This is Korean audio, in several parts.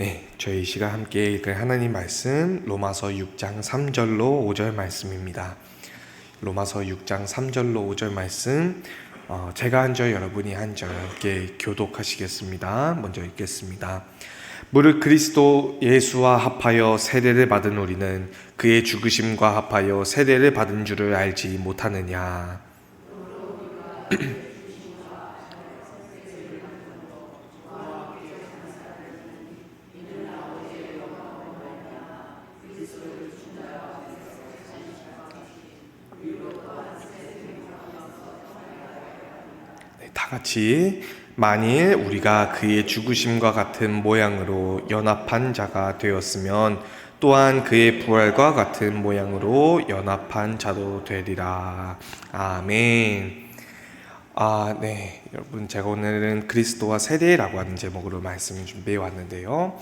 네, 저희 시간 함께 읽을 하나님 말씀 로마서 6장 3절로 5절 말씀입니다. 로마서 6장 3절로 5절 말씀 어, 제가 한 절 여러분이 한 절 함께 교독하시겠습니다. 먼저 읽겠습니다. 무릇 그리스도 예수와 합하여 세례를 받은 우리는 그의 죽으심과 합하여 세례를 받은 줄을 알지 못하느냐. 같이 만일 우리가 그의 죽으심과 같은 모양으로 연합한 자가 되었으면 또한 그의 부활과 같은 모양으로 연합한 자도 되리라. 아멘. 아, 네. 여러분, 제가 오늘은 그리스도와 세대라고 하는 제목으로 말씀을 준비해 왔는데요.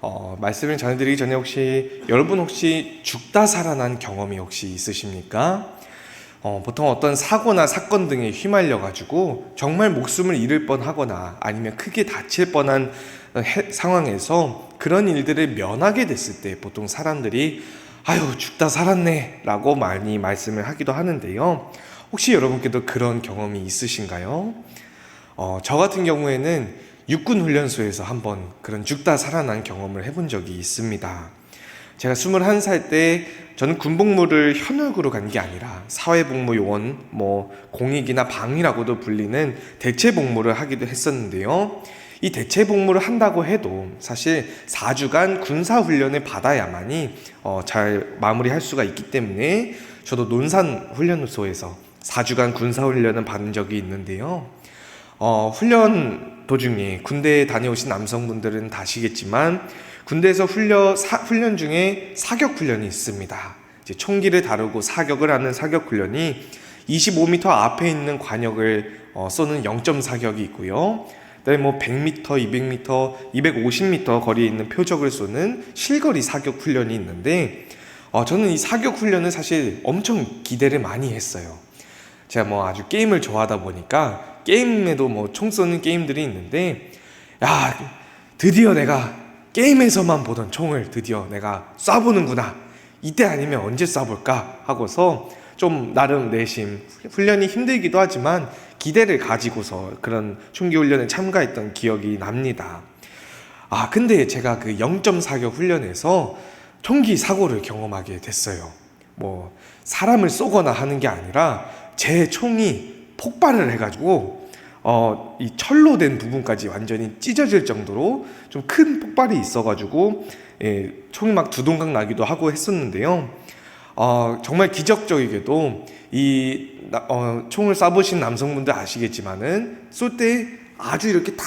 어, 말씀을 전해드리기 전에 혹시, 여러분 혹시 죽다 살아난 경험이 혹시 있으십니까? 어, 보통 어떤 사고나 사건 등에 휘말려 가지고 정말 목숨을 잃을 뻔하거나 아니면 크게 다칠 뻔한 해- 상황에서 그런 일들을 면하게 됐을 때 보통 사람들이 아유 죽다 살았네라고 많이 말씀을 하기도 하는데요. 혹시 여러분께도 그런 경험이 있으신가요? 어, 저 같은 경우에는 육군 훈련소에서 한번 그런 죽다 살아난 경험을 해본 적이 있습니다. 제가 21살 때 저는 군복무를 현역으로 간 게 아니라 사회복무 요원, 뭐 공익이나 방이라고도 불리는 대체 복무를 하기도 했었는데요. 이 대체 복무를 한다고 해도 사실 4주간 군사 훈련을 받아야만이 어, 잘 마무리할 수가 있기 때문에 저도 논산 훈련소에서 4주간 군사 훈련을 받은 적이 있는데요. 어, 훈련 도중에 군대에 다녀오신 남성분들은 다 아시겠지만 군대에서 훈련, 사, 훈련 중에 사격 훈련이 있습니다. 이제 총기를 다루고 사격을 하는 사격 훈련이 25m 앞에 있는 관역을 어, 쏘는 0점 사격이 있고요. 그다음에 뭐 100m, 200m, 250m 거리에 있는 표적을 쏘는 실거리 사격 훈련이 있는데 어, 저는 이 사격 훈련을 사실 엄청 기대를 많이 했어요. 제가 뭐 아주 게임을 좋아하다 보니까 게임에도 뭐 총 쏘는 게임들이 있는데 야 드디어 내가 게임에서만 보던 총을 드디어 내가 쏴보는구나 이때 아니면 언제 쏴볼까 하고서 좀 나름 내심 훈련이 힘들기도 하지만 기대를 가지고서 그런 총기 훈련에 참가했던 기억이 납니다. 아 근데 제가 그 0점 사격 훈련에서 총기 사고를 경험하게 됐어요. 뭐 사람을 쏘거나 하는 게 아니라 제 총이 폭발을 해가지고 어, 이 철로 된 부분까지 완전히 찢어질 정도로 좀 큰 폭발이 있어가지고 예, 총이 막 두동강 나기도 하고 했었는데요. 어, 정말 기적적이게도 이 나- 어, 총을 쏴보신 남성분들 아시겠지만은 쏠 때 아주 이렇게 딱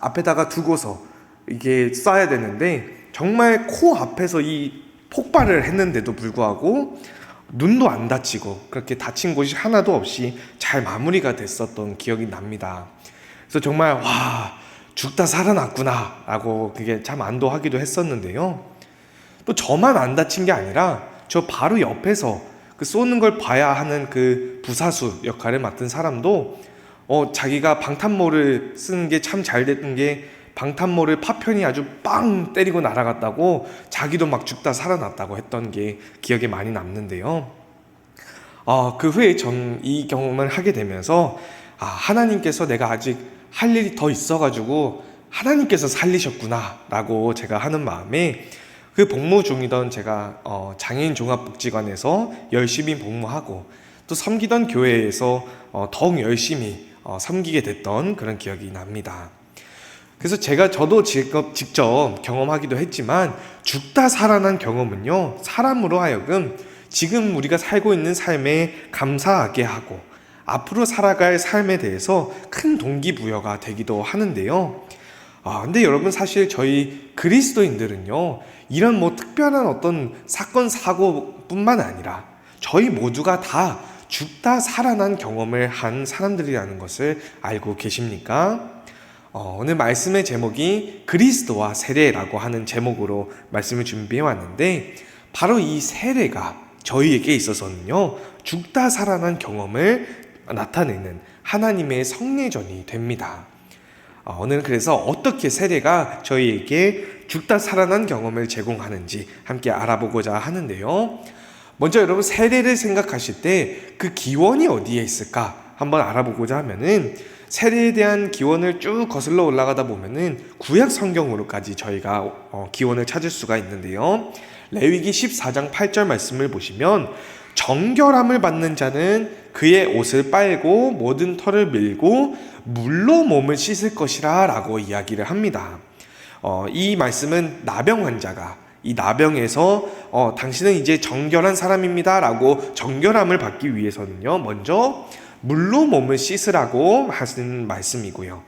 앞에다가 두고서 이게 쏴야 되는데 정말 코 앞에서 이 폭발을 했는데도 불구하고 눈도 안 다치고 그렇게 다친 곳이 하나도 없이 잘 마무리가 됐었던 기억이 납니다. 그래서 정말 와 죽다 살아났구나라고 그게 참 안도하기도 했었는데요. 또 저만 안 다친 게 아니라 저 바로 옆에서 그 쏘는 걸 봐야 하는 그 부사수 역할을 맡은 사람도 어 자기가 방탄모를 쓰는 게 참 잘 됐던 게 방탄모를 파편이 아주 빵 때리고 날아갔다고 자기도 막 죽다 살아났다고 했던 게 기억에 많이 남는데요. 어, 그 후에 전 이 경험을 하게 되면서 아, 하나님께서 내가 아직 할 일이 더 있어가지고 하나님께서 살리셨구나라고 제가 하는 마음에 그 복무 중이던 제가 어, 장애인 종합복지관에서 열심히 복무하고 또 섬기던 교회에서 어, 더욱 열심히 어, 섬기게 됐던 그런 기억이 납니다. 그래서 제가 저도 직접, 경험하기도 했지만 죽다 살아난 경험은요 사람으로 하여금 지금 우리가 살고 있는 삶에 감사하게 하고 앞으로 살아갈 삶에 대해서 큰 동기부여가 되기도 하는데요. 아, 근데 여러분 사실 저희 그리스도인들은요, 이런 뭐 특별한 어떤 사건, 사고뿐만 아니라 저희 모두가 다 죽다 살아난 경험을 한 사람들이라는 것을 알고 계십니까? 어, 오늘 말씀의 제목이 그리스도와 세례라고 하는 제목으로 말씀을 준비해 왔는데, 바로 이 세례가 저희에게 있어서는요, 죽다 살아난 경험을 나타내는 하나님의 성례전이 됩니다. 어, 오늘은 그래서 어떻게 세례가 저희에게 죽다 살아난 경험을 제공하는지 함께 알아보고자 하는데요. 먼저 여러분 세례를 생각하실 때 그 기원이 어디에 있을까 한번 알아보고자 하면은 세례에 대한 기원을 쭉 거슬러 올라가다 보면은 구약 성경으로까지 저희가 어, 기원을 찾을 수가 있는데요. 레위기 14장 8절 말씀을 보시면 정결함을 받는 자는 그의 옷을 빨고 모든 털을 밀고 물로 몸을 씻을 것이라 라고 이야기를 합니다. 어, 이 말씀은 나병 환자가 이 나병에서 어, 당신은 이제 정결한 사람입니다 라고 정결함을 받기 위해서는요 먼저 물로 몸을 씻으라고 하신 말씀이고요.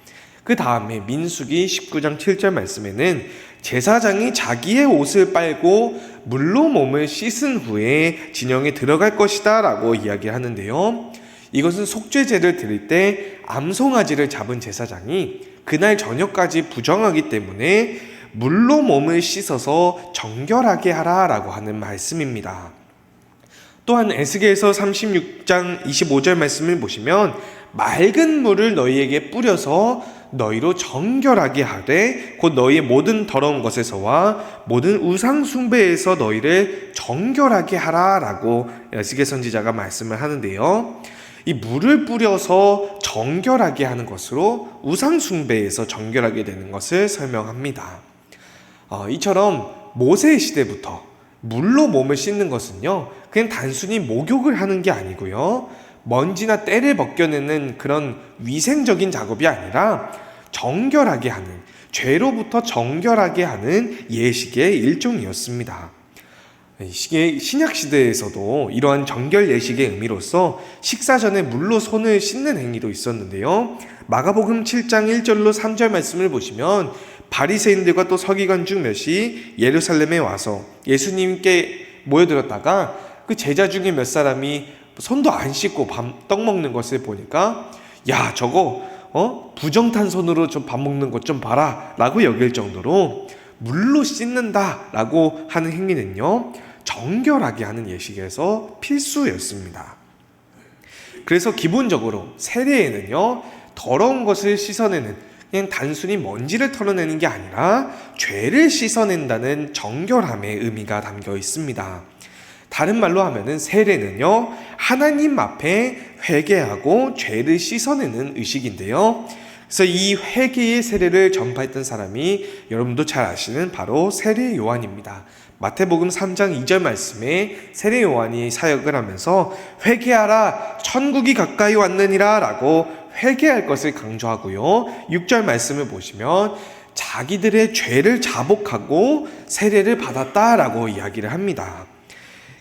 그 다음에 민수기 19장 7절 말씀에는 제사장이 자기의 옷을 빨고 물로 몸을 씻은 후에 진영에 들어갈 것이다 라고 이야기하는데요. 이것은 속죄제를 드릴 때 암송아지를 잡은 제사장이 그날 저녁까지 부정하기 때문에 물로 몸을 씻어서 정결하게 하라 라고 하는 말씀입니다. 또한 에스겔서 36장 25절 말씀을 보시면 맑은 물을 너희에게 뿌려서 너희로 정결하게 하되 곧 너희의 모든 더러운 것에서와 모든 우상 숭배에서 너희를 정결하게 하라라고 에스겔 선지자가 말씀을 하는데요. 이 물을 뿌려서 정결하게 하는 것으로 우상 숭배에서 정결하게 되는 것을 설명합니다. 어, 이처럼 모세 시대부터 물로 몸을 씻는 것은요, 그냥 단순히 목욕을 하는 게 아니고요, 먼지나 때를 벗겨내는 그런 위생적인 작업이 아니라 정결하게 하는, 죄로부터 정결하게 하는 예식의 일종이었습니다. 신약 시대에서도 이러한 정결 예식의 의미로서 식사 전에 물로 손을 씻는 행위도 있었는데요. 마가복음 7장 1절로 3절 말씀을 보시면 바리새인들과 또 서기관 중 몇이 예루살렘에 와서 예수님께 모여들었다가 그 제자 중에 몇 사람이 손도 안 씻고 밥, 떡 먹는 것을 보니까 야 저거 어 부정탄 손으로 좀 밥 먹는 것 좀 봐라라고 여길 정도로 물로 씻는다라고 하는 행위는요 정결하게 하는 예식에서 필수였습니다. 그래서 기본적으로 세례에는요 더러운 것을 씻어내는 그냥 단순히 먼지를 털어내는 게 아니라 죄를 씻어낸다는 정결함의 의미가 담겨 있습니다. 다른 말로 하면은 세례는요 하나님 앞에 회개하고 죄를 씻어내는 의식인데요. 그래서 이 회개의 세례를 전파했던 사람이 여러분도 잘 아시는 바로 세례 요한입니다. 마태복음 3장 2절 말씀에 세례 요한이 사역을 하면서 회개하라 천국이 가까이 왔느니라라고 회개할 것을 강조하고요. 6절 말씀을 보시면 자기들의 죄를 자복하고 세례를 받았다라고 이야기를 합니다.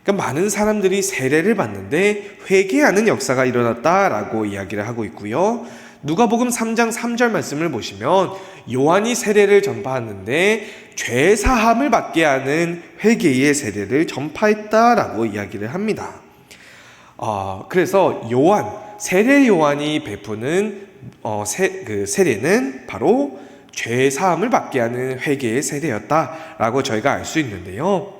그러니까 많은 사람들이 세례를 받는데 회개하는 역사가 일어났다라고 이야기를 하고 있고요. 누가복음 3장 3절 말씀을 보시면 요한이 세례를 전파하는데 죄 사함을 받게 하는 회개의 세례를 전파했다라고 이야기를 합니다. 어, 그래서 요한 세례 요한이 베푸는 어, 세, 그 세례는 바로 죄 사함을 받게 하는 회개의 세례였다라고 저희가 알 수 있는데요.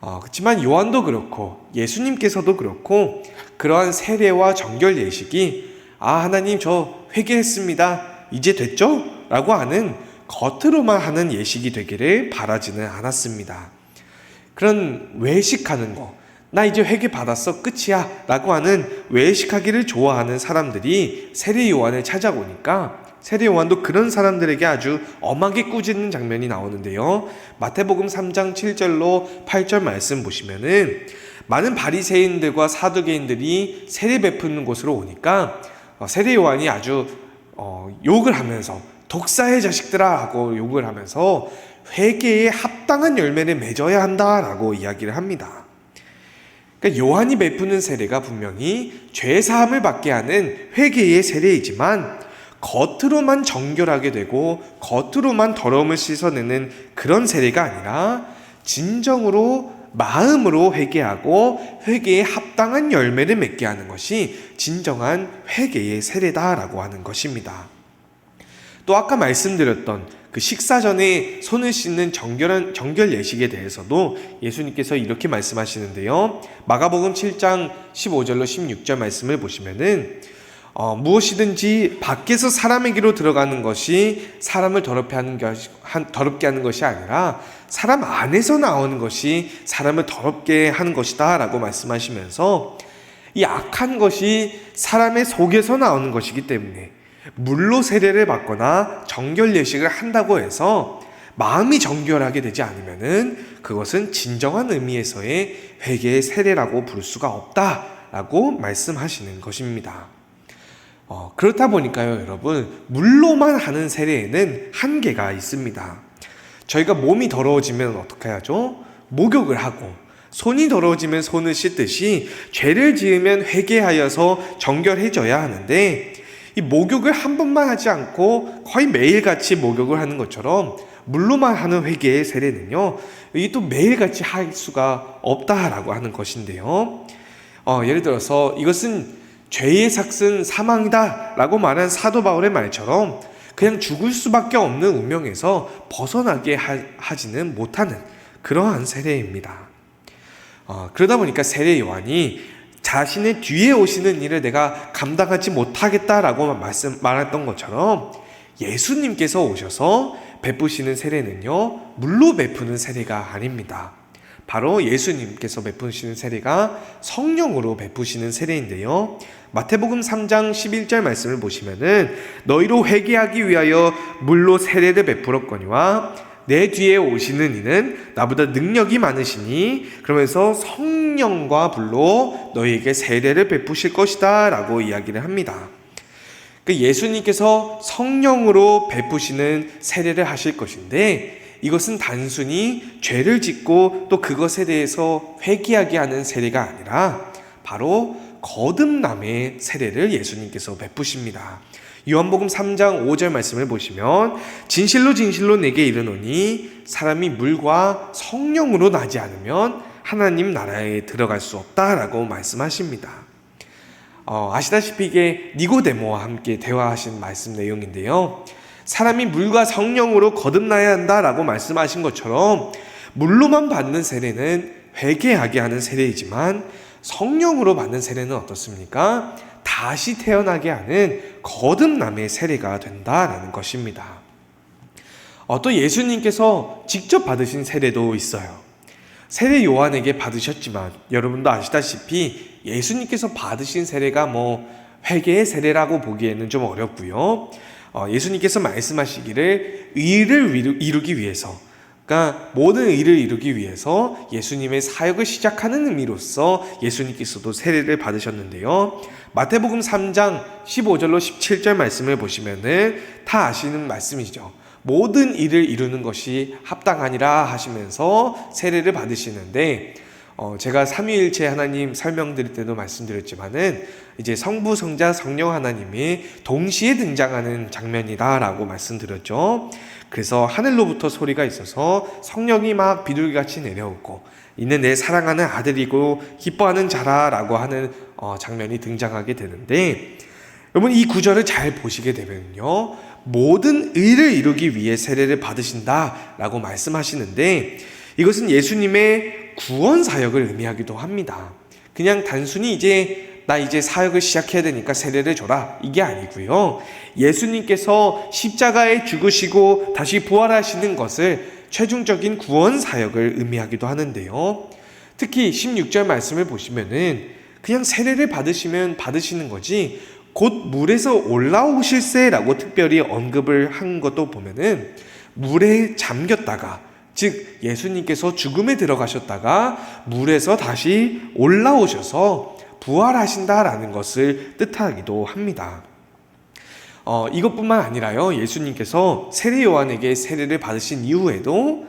어, 그렇지만 요한도 그렇고 예수님께서도 그렇고 그러한 세례와 정결 예식이 아 하나님 저 회개했습니다 이제 됐죠? 라고 하는 겉으로만 하는 예식이 되기를 바라지는 않았습니다. 그런 외식하는 거, 나 이제 회개 받았어 끝이야 라고 하는 외식하기를 좋아하는 사람들이 세례 요한을 찾아오니까 세례 요한도 그런 사람들에게 아주 엄하게 꾸짖는 장면이 나오는데요. 마태복음 3장 7절로 8절 말씀 보시면은 많은 바리새인들과 사두개인들이 세례 베푸는 곳으로 오니까 어, 세례 요한이 아주 어, 욕을 하면서 독사의 자식들아 하고 욕을 하면서 회개에 합당한 열매를 맺어야 한다라고 이야기를 합니다. 그러니까 요한이 베푸는 세례가 분명히 죄 사함을 받게 하는 회개의 세례이지만 겉으로만 정결하게 되고 겉으로만 더러움을 씻어내는 그런 세례가 아니라 진정으로 마음으로 회개하고 회개에 합당한 열매를 맺게 하는 것이 진정한 회개의 세례다라고 하는 것입니다. 또 아까 말씀드렸던 그 식사 전에 손을 씻는 정결한 정결 예식에 대해서도 예수님께서 이렇게 말씀하시는데요. 마가복음 7장 15절로 16절 말씀을 보시면은 어, 무엇이든지 밖에서 사람에게로 들어가는 것이 사람을 더럽게 하는 것이 한- 더럽게 하는 것이 아니라 사람 안에서 나오는 것이 사람을 더럽게 하는 것이다 라고 말씀하시면서 이 악한 것이 사람의 속에서 나오는 것이기 때문에 물로 세례를 받거나 정결 예식을 한다고 해서 마음이 정결하게 되지 않으면은 그것은 진정한 의미에서의 회개의 세례라고 부를 수가 없다라고 말씀하시는 것입니다. 어, 그렇다 보니까요, 여러분, 물로만 하는 세례에는 한계가 있습니다. 저희가 몸이 더러워지면 어떻게 하죠? 목욕을 하고, 손이 더러워지면 손을 씻듯이 죄를 지으면 회개하여서 정결해져야 하는데, 이 목욕을 한 번만 하지 않고 거의 매일같이 목욕을 하는 것처럼 물로만 하는 회개의 세례는요, 이게 또 매일같이 할 수가 없다라고 하는 것인데요. 어, 예를 들어서 이것은 죄의 삭은 사망이다라고 말한 사도 바울의 말처럼 그냥 죽을 수밖에 없는 운명에서 벗어나게 하, 하지는 못하는 그러한 세례입니다. 어, 그러다 보니까 세례 요한이 자신의 뒤에 오시는 일을 내가 감당하지 못하겠다라고 말씀 말했던 것처럼 예수님께서 오셔서 베푸시는 세례는요 물로 베푸는 세례가 아닙니다. 바로 예수님께서 베푸시는 세례가 성령으로 베푸시는 세례인데요. 마태복음 3장 11절 말씀을 보시면은 너희로 회개하기 위하여 물로 세례를 베풀었거니와 내 뒤에 오시는 이는 나보다 능력이 많으시니 그러면서 성령과 불로 너희에게 세례를 베푸실 것이다 라고 이야기를 합니다. 그 예수님께서 성령으로 베푸시는 세례를 하실 것인데 이것은 단순히 죄를 짓고 또 그것에 대해서 회개하게 하는 세례가 아니라 바로 거듭남의 세례를 예수님께서 베푸십니다. 요한복음 3장 5절 말씀을 보시면 진실로 진실로 내게 이르노니 사람이 물과 성령으로 나지 않으면 하나님 나라에 들어갈 수 없다라고 말씀하십니다. 어, 아시다시피 이게 니고데모와 함께 대화하신 말씀 내용인데요. 사람이 물과 성령으로 거듭나야 한다라고 말씀하신 것처럼 물로만 받는 세례는 회개하게 하는 세례이지만 성령으로 받는 세례는 어떻습니까? 다시 태어나게 하는 거듭남의 세례가 된다라는 것입니다. 어, 또 예수님께서 직접 받으신 세례도 있어요. 세례 요한에게 받으셨지만 여러분도 아시다시피 예수님께서 받으신 세례가 뭐 회개의 세례라고 보기에는 좀 어렵고요. 어, 예수님께서 말씀하시기를 의를 이루기 위해서 그러니까 모든 의를 이루기 위해서 예수님의 사역을 시작하는 의미로서 예수님께서도 세례를 받으셨는데요. 마태복음 3장 15절로 17절 말씀을 보시면은 다 아시는 말씀이죠. 모든 일을 이루는 것이 합당하니라 하시면서 세례를 받으시는데 어, 제가 삼위일체 하나님 설명드릴 때도 말씀드렸지만은 이제 성부, 성자, 성령 하나님이 동시에 등장하는 장면이다라고 말씀드렸죠. 그래서 하늘로부터 소리가 있어서 성령이 막 비둘기같이 내려오고 이는 내 사랑하는 아들이고 기뻐하는 자라라고 하는 어, 장면이 등장하게 되는데 여러분 이 구절을 잘 보시게 되면요 모든 의를 이루기 위해 세례를 받으신다라고 말씀하시는데 이것은 예수님의 구원 사역을 의미하기도 합니다. 그냥 단순히 이제 나 이제 사역을 시작해야 되니까 세례를 줘라 이게 아니고요. 예수님께서 십자가에 죽으시고 다시 부활하시는 것을 최종적인 구원 사역을 의미하기도 하는데요. 특히 16절 말씀을 보시면은 그냥 세례를 받으시면 받으시는 거지 곧 물에서 올라오실세라고 특별히 언급을 한 것도 보면은 물에 잠겼다가 즉 예수님께서 죽음에 들어가셨다가 물에서 다시 올라오셔서 부활하신다라는 것을 뜻하기도 합니다. 어, 이것뿐만 아니라요, 예수님께서 세례 요한에게 세례를 받으신 이후에도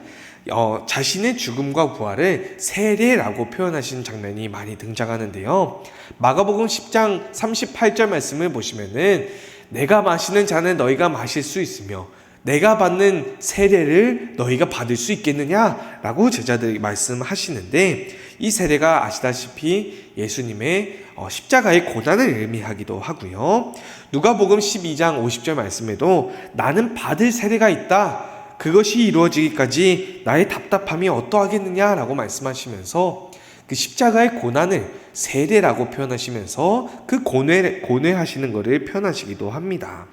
어, 자신의 죽음과 부활을 세례라고 표현하신 장면이 많이 등장하는데요. 마가복음 10장 38절 말씀을 보시면은 내가 마시는 잔은 너희가 마실 수 있으며 내가 받는 세례를 너희가 받을 수 있겠느냐라고 제자들이 말씀하시는데 이 세례가 아시다시피 예수님의 어, 십자가의 고난을 의미하기도 하고요. 누가복음 12장 50절 말씀에도 나는 받을 세례가 있다. 그것이 이루어지기까지 나의 답답함이 어떠하겠느냐라고 말씀하시면서 그 십자가의 고난을 세례라고 표현하시면서 그 고뇌, 고뇌하시는 것을 표현하시기도 합니다.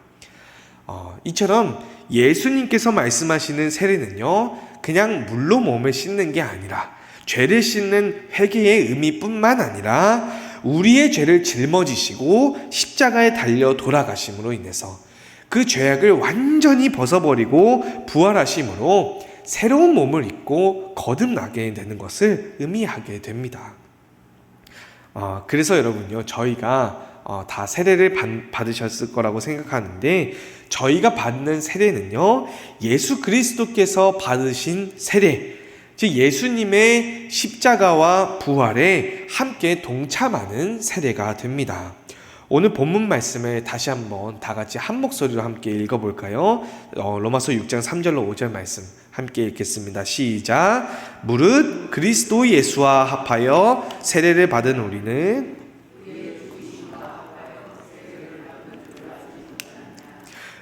어, 이처럼 예수님께서 말씀하시는 세례는요, 그냥 물로 몸을 씻는 게 아니라 죄를 씻는 회개의 의미뿐만 아니라 우리의 죄를 짊어지시고 십자가에 달려 돌아가심으로 인해서 그 죄악을 완전히 벗어버리고 부활하심으로 새로운 몸을 입고 거듭나게 되는 것을 의미하게 됩니다. 어, 그래서 여러분요, 저희가 어, 다 세례를 받, 받으셨을 거라고 생각하는데 저희가 받는 세례는요, 예수 그리스도께서 받으신 세례, 즉 예수님의 십자가와 부활에 함께 동참하는 세례가 됩니다. 오늘 본문 말씀을 다시 한번 다 같이 한 목소리로 함께 읽어볼까요? 어, 로마서 6장 3절로 5절 말씀 함께 읽겠습니다. 시작. 무릇 그리스도 예수와 합하여 세례를 받은 우리는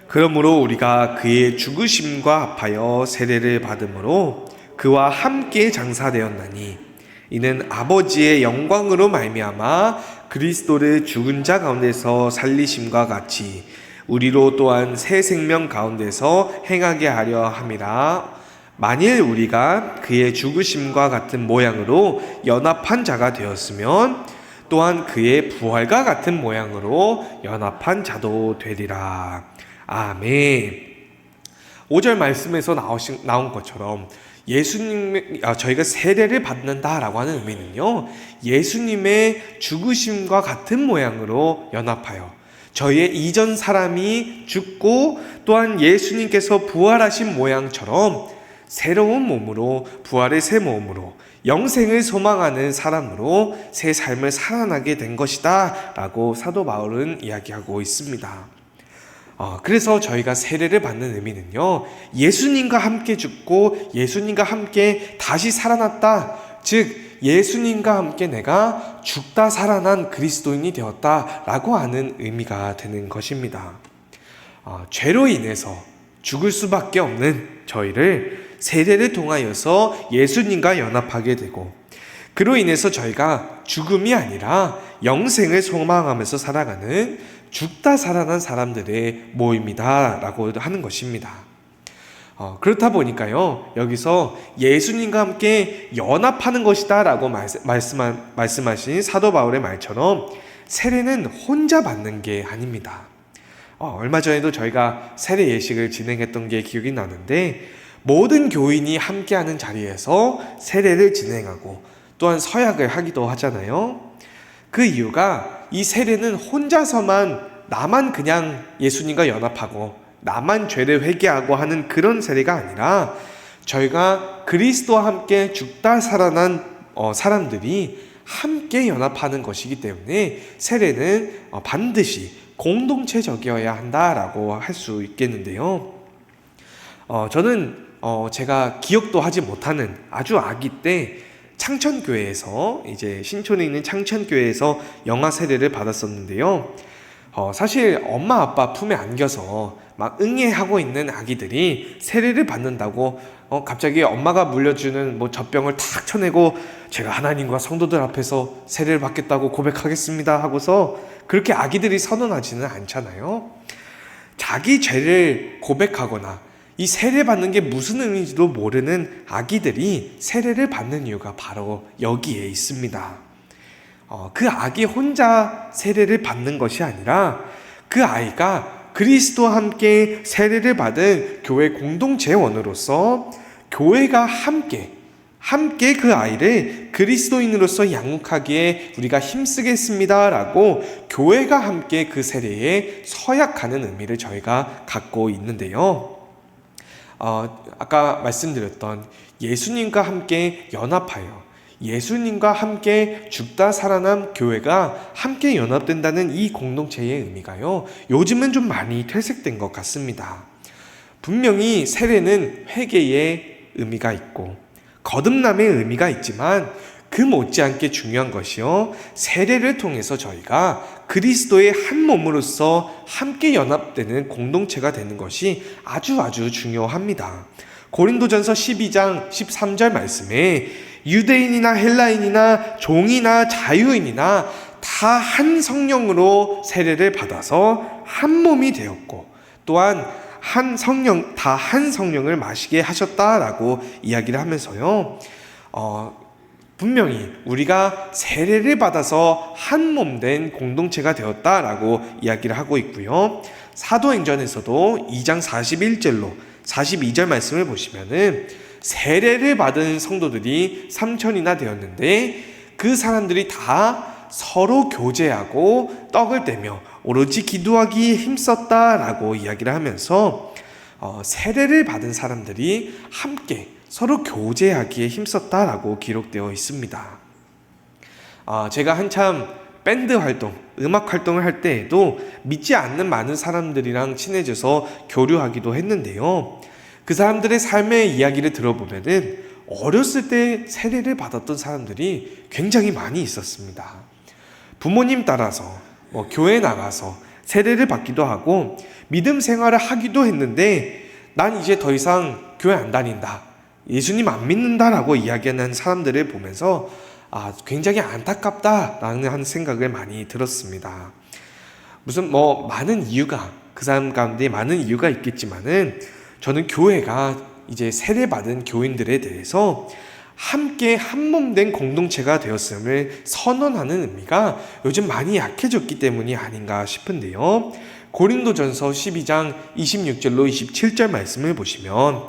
그러므로 우리가 그의 죽으심과 합하여 세례를 받음으로 그와 함께 장사되었나니 이는 아버지의 영광으로 말미암아 그리스도를 죽은 자 가운데서 살리심과 같이 우리로 또한 새 생명 가운데서 행하게 하려 함이라 만일 우리가 그의 죽으심과 같은 모양으로 연합한 자가 되었으면 또한 그의 부활과 같은 모양으로 연합한 자도 되리라. 아멘. 5절 말씀에서 나오신, 나온 것처럼 예수님, 아, 저희가 세례를 받는다라고 하는 의미는요, 예수님의 죽으심과 같은 모양으로 연합하여 저희의 이전 사람이 죽고 또한 예수님께서 부활하신 모양처럼 새로운 몸으로 부활의 새 몸으로 영생을 소망하는 사람으로 새 삶을 살아나게 된 것이다 라고 사도 바울은 이야기하고 있습니다. 어, 그래서 저희가 세례를 받는 의미는요, 예수님과 함께 죽고 예수님과 함께 다시 살아났다. 즉, 예수님과 함께 내가 죽다 살아난 그리스도인이 되었다 라고 하는 의미가 되는 것입니다. 어, 죄로 인해서 죽을 수밖에 없는 저희를 세례를 통하여서 예수님과 연합하게 되고, 그로 인해서 저희가 죽음이 아니라 영생을 소망하면서 살아가는 죽다 살아난 사람들의 모임이다 라고 하는 것입니다. 어, 그렇다 보니까요, 여기서 예수님과 함께 연합하는 것이다 라고 말씀, 말씀하신 사도 바울의 말처럼 세례는 혼자 받는 게 아닙니다. 어, 얼마 전에도 저희가 세례 예식을 진행했던 게 기억이 나는데, 모든 교인이 함께하는 자리에서 세례를 진행하고 또한 서약을 하기도 하잖아요. 그 이유가 이 세례는 혼자서만 나만 그냥 예수님과 연합하고 나만 죄를 회개하고 하는 그런 세례가 아니라 저희가 그리스도와 함께 죽다 살아난 어, 사람들이 함께 연합하는 것이기 때문에 세례는 어, 반드시 공동체적이어야 한다라고 할 수 있겠는데요. 어, 저는 어, 제가 기억도 하지 못하는 아주 아기 때 창천교회에서 이제 신촌에 있는 창천교회에서 영아 세례를 받았었는데요. 어, 사실 엄마 아빠 품에 안겨서 막 응애하고 있는 아기들이 세례를 받는다고 어, 갑자기 엄마가 물려주는 뭐 젖병을 탁 쳐내고 제가 하나님과 성도들 앞에서 세례를 받겠다고 고백하겠습니다 하고서 그렇게 아기들이 선언하지는 않잖아요. 자기 죄를 고백하거나 이 세례 받는 게 무슨 의미인지도 모르는 아기들이 세례를 받는 이유가 바로 여기에 있습니다. 어, 그 아기 혼자 세례를 받는 것이 아니라 그 아이가 그리스도와 함께 세례를 받은 교회 공동체원으로서 교회가 함께 함께 그 아이를 그리스도인으로서 양육하기에 우리가 힘쓰겠습니다라고 교회가 함께 그 세례에 서약하는 의미를 저희가 갖고 있는데요. 어, 아까 말씀드렸던 예수님과 함께 연합하여 예수님과 함께 죽다 살아남 교회가 함께 연합된다는 이 공동체의 의미가요. 요즘은 좀 많이 퇴색된 것 같습니다. 분명히 세례는 회개의 의미가 있고 거듭남의 의미가 있지만 그 못지않게 중요한 것이요. 세례를 통해서 저희가 그리스도의 한 몸으로서 함께 연합되는 공동체가 되는 것이 아주 아주 중요합니다. 고린도전서 12장 13절 말씀에 유대인이나 헬라인이나 종이나 자유인이나 다 한 성령으로 세례를 받아서 한 몸이 되었고 또한 한 성령 다 한 성령을 마시게 하셨다라고 이야기를 하면서요. 어, 분명히 우리가 세례를 받아서 한 몸 된 공동체가 되었다라고 이야기를 하고 있고요. 사도행전에서도 2장 41절로 42절 말씀을 보시면은 세례를 받은 성도들이 3천이나 되었는데 그 사람들이 다 서로 교제하고 떡을 떼며 오로지 기도하기에 힘썼다라고 이야기를 하면서 어, 세례를 받은 사람들이 함께 서로 교제하기에 힘썼다라고 기록되어 있습니다. 아, 제가 한참 밴드 활동, 음악 활동을 할 때에도 믿지 않는 많은 사람들이랑 친해져서 교류하기도 했는데요. 그 사람들의 삶의 이야기를 들어보면은 어렸을 때 세례를 받았던 사람들이 굉장히 많이 있었습니다. 부모님 따라서 뭐 교회 나가서 세례를 받기도 하고 믿음 생활을 하기도 했는데 난 이제 더 이상 교회 안 다닌다. 예수님 안 믿는다라고 이야기하는 사람들을 보면서 아, 굉장히 안타깝다라는 한 생각을 많이 들었습니다. 무슨 뭐 많은 이유가 그 사람 가운데 많은 이유가 있겠지만은 저는 교회가 이제 세례받은 교인들에 대해서 함께 한 몸 된 공동체가 되었음을 선언하는 의미가 요즘 많이 약해졌기 때문이 아닌가 싶은데요. 고린도전서 12장 26절로 27절 말씀을 보시면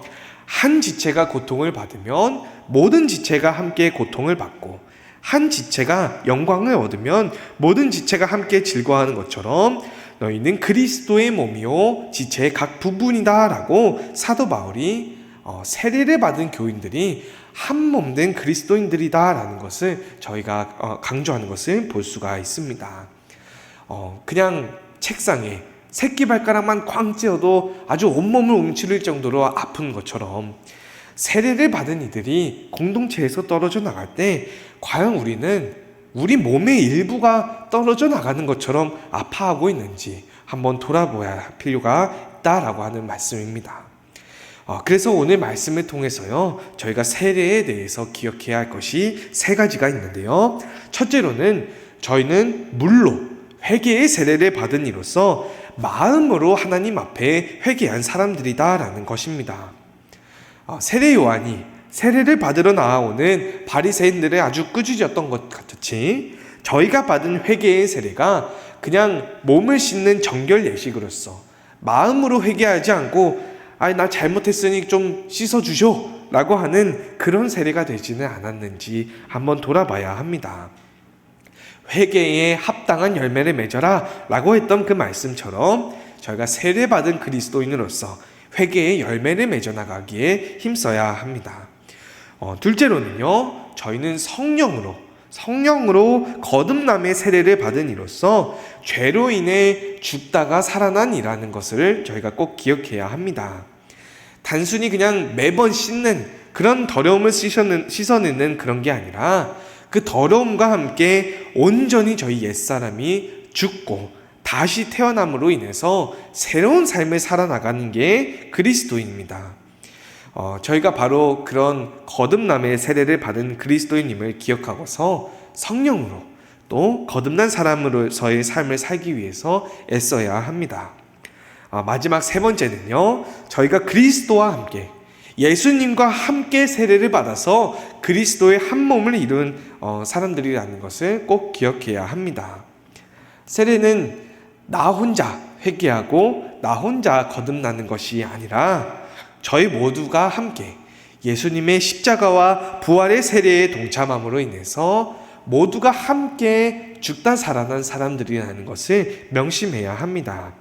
한 지체가 고통을 받으면 모든 지체가 함께 고통을 받고 한 지체가 영광을 얻으면 모든 지체가 함께 즐거워하는 것처럼 너희는 그리스도의 몸이요 지체의 각 부분이다라고 사도 바울이 어, 세례를 받은 교인들이 한 몸 된 그리스도인들이다라는 것을 저희가 어, 강조하는 것을 볼 수가 있습니다. 어, 그냥 책상에 새끼 발가락만 꽝 찧어도 아주 온몸을 움츠릴 정도로 아픈 것처럼 세례를 받은 이들이 공동체에서 떨어져 나갈 때 과연 우리는 우리 몸의 일부가 떨어져 나가는 것처럼 아파하고 있는지 한번 돌아보아야 할 필요가 있다라고 하는 말씀입니다. 어, 그래서 오늘 말씀을 통해서요, 저희가 세례에 대해서 기억해야 할 것이 세 가지가 있는데요. 첫째로는 저희는 물로 회개의 세례를 받은 이로써 마음으로 하나님 앞에 회개한 사람들이다라는 것입니다. 어, 세례 요한이 세례를 받으러 나아오는 바리새인들의 아주 꾸짖었던 것 같이 저희가 받은 회개의 세례가 그냥 몸을 씻는 정결 예식으로서 마음으로 회개하지 않고 아니 나 잘못했으니 좀 씻어 주쇼 라고 하는 그런 세례가 되지는 않았는지 한번 돌아봐야 합니다. 회개에 합당한 열매를 맺어라 라고 했던 그 말씀처럼 저희가 세례받은 그리스도인으로서 회개의 열매를 맺어나가기에 힘써야 합니다. 어, 둘째로는요, 저희는 성령으로, 성령으로 거듭남의 세례를 받은 이로써 죄로 인해 죽다가 살아난 이라는 것을 저희가 꼭 기억해야 합니다. 단순히 그냥 매번 씻는 그런 더러움을 씻어내는 그런 게 아니라 그 더러움과 함께 온전히 저희 옛사람이 죽고 다시 태어남으로 인해서 새로운 삶을 살아나가는 게 그리스도입니다. 어, 저희가 바로 그런 거듭남의 세례를 받은 그리스도인임을 기억하고서 성령으로 또 거듭난 사람으로서의 삶을 살기 위해서 애써야 합니다. 어, 마지막 세 번째는요, 저희가 그리스도와 함께 예수님과 함께 세례를 받아서 그리스도의 한 몸을 이룬 어, 사람들이라는 것을 꼭 기억해야 합니다. 세례는 나 혼자 회개하고 나 혼자 거듭나는 것이 아니라 저희 모두가 함께 예수님의 십자가와 부활의 세례에 동참함으로 인해서 모두가 함께 죽다 살아난 사람들이라는 것을 명심해야 합니다.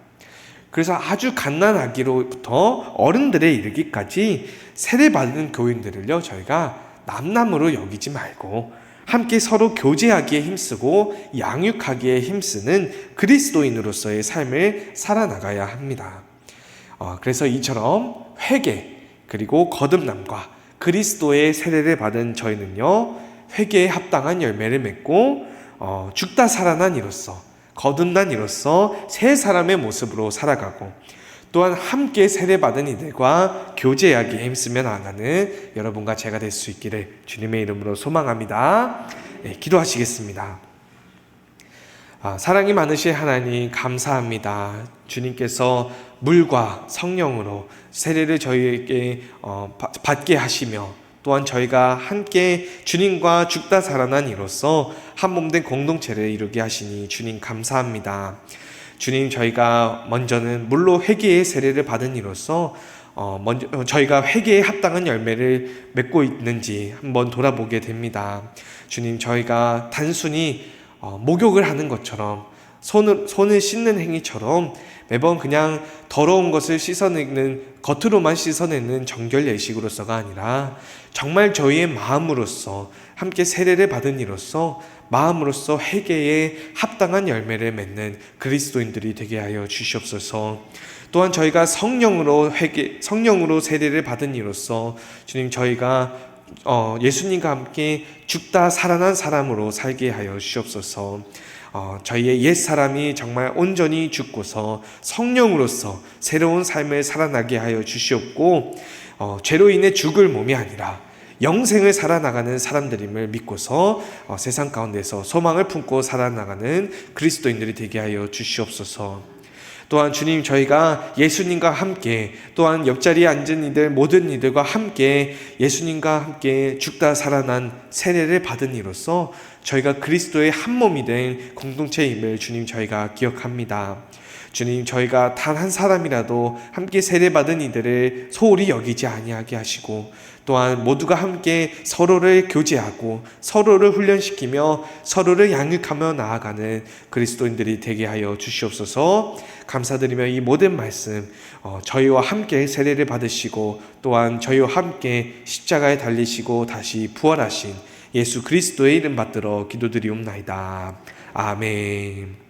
그래서 아주 갓난아기로부터 어른들에 이르기까지 세례받는 교인들을요, 저희가 남남으로 여기지 말고 함께 서로 교제하기에 힘쓰고 양육하기에 힘쓰는 그리스도인으로서의 삶을 살아나가야 합니다. 어, 그래서 이처럼 회개 그리고 거듭남과 그리스도의 세례를 받은 저희는요 회개에 합당한 열매를 맺고 어, 죽다 살아난 이로써 거듭난 이로써 새 사람의 모습으로 살아가고 또한 함께 세례받은 이들과 교제하기 힘쓰며 나가는 여러분과 제가 될 수 있기를 주님의 이름으로 소망합니다. 네, 기도하시겠습니다. 아, 사랑이 많으신 하나님 감사합니다. 주님께서 물과 성령으로 세례를 저희에게 어, 받- 받게 하시며 또한 저희가 함께 주님과 죽다 살아난 이로써 한 몸된 공동체를 이루게 하시니 주님 감사합니다. 주님 저희가 먼저는 물로 회개의 세례를 받은 이로써 어, 먼저 어, 저희가 회개에 합당한 열매를 맺고 있는지 한번 돌아보게 됩니다. 주님 저희가 단순히 어, 목욕을 하는 것처럼 손을 손을 씻는 행위처럼 매번 그냥 더러운 것을 씻어내는 겉으로만 씻어내는 정결 예식으로서가 아니라 정말 저희의 마음으로서 함께 세례를 받은 이로써 마음으로서 회개에 합당한 열매를 맺는 그리스도인들이 되게 하여 주시옵소서. 또한 저희가 성령으로 회개 성령으로 세례를 받은 이로써 주님 저희가 어, 예수님과 함께 죽다 살아난 사람으로 살게 하여 주옵소서. 어, 저희의 옛 사람이 정말 온전히 죽고서 성령으로서 새로운 삶을 살아나게 하여 주시옵고 어, 죄로 인해 죽을 몸이 아니라 영생을 살아나가는 사람들임을 믿고서 어, 세상 가운데서 소망을 품고 살아나가는 그리스도인들이 되게 하여 주시옵소서. 또한 주님 저희가 예수님과 함께 또한 옆자리에 앉은 이들 모든 이들과 함께 예수님과 함께 죽다 살아난 세례를 받은 이로써 저희가 그리스도의 한 몸이 된 공동체임을 주님 저희가 기억합니다. 주님 저희가 단 한 사람이라도 함께 세례받은 이들을 소홀히 여기지 아니하게 하시고 또한 모두가 함께 서로를 교제하고 서로를 훈련시키며 서로를 양육하며 나아가는 그리스도인들이 되게 하여 주시옵소서. 감사드리며 이 모든 말씀 어, 저희와 함께 세례를 받으시고 또한 저희와 함께 십자가에 달리시고 다시 부활하신 예수 그리스도의 이름 받들어 기도드리옵나이다. 아멘